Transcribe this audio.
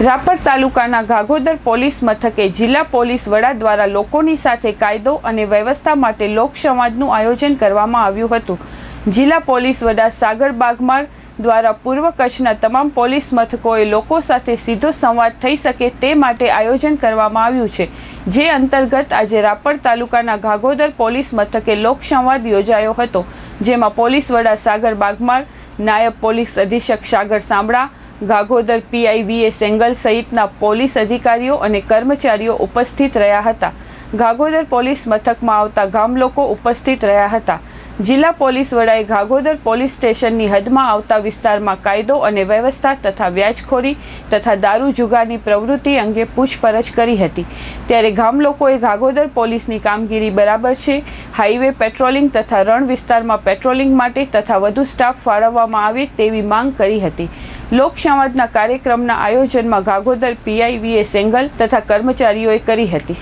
રાપર તાલુકાના ગાગોદર પોલીસ મથકે જિલ્લા પોલીસ વડા દ્વારા લોકોની સાથે કાયદો અને વ્યવસ્થા માટે લોકસંવાદનું આયોજન કરવામાં આવ્યું હતું. જિલ્લા પોલીસ વડા સાગર બાગમાર દ્વારા પૂર્વ કચ્છના તમામ પોલીસ મથકોએ લોકો સાથે સીધો સંવાદ થઈ શકે તે માટે આયોજન કરવામાં આવ્યું છે. જે અંતર્ગત આજે રાપર તાલુકાના ઘાગોદર પોલીસ મથકે લોકસંવાદ યોજાયો હતો, જેમાં પોલીસ વડા સાગર બાગમાર નાયબ પોલીસ અધિક્ષક સાગર સાંભળા ગાગોદર પીઆઈવીએ સેંગલ સહિતના પોલીસ અધિકારીઓ અને કર્મચારીઓ ઉપસ્થિત રહ્યા હતા. ગાગોદર પોલીસ મથકમાં આવતા ગામ લોકો ઉપસ્થિત રહ્યા હતા. જિલ્લા પોલીસ વડાએ ગાગોદર પોલીસ સ્ટેશનની હદમાં આવતા વિસ્તારમાં કાયદો અને વ્યવસ્થા તથા વ્યાજખોરી તથા દારૂ જુગારની પ્રવૃત્તિ અંગે પૂછપરછ કરી હતી. ત્યારે ગામ લોકોએ ગાગોદર પોલીસની કામગીરી બરાબર છે, હાઈવે પેટ્રોલિંગ તથા રણ વિસ્તારમાં પેટ્રોલિંગ માટે તથા વધુ સ્ટાફ ફાળવવામાં આવે તેવી માંગ કરી હતી. લોકસંવાદના કાર્યક્રમના આયોજનમાં ગાગોદર પીઆઈવીએ સેંગલ તથા કર્મચારીઓએ કરી હતી.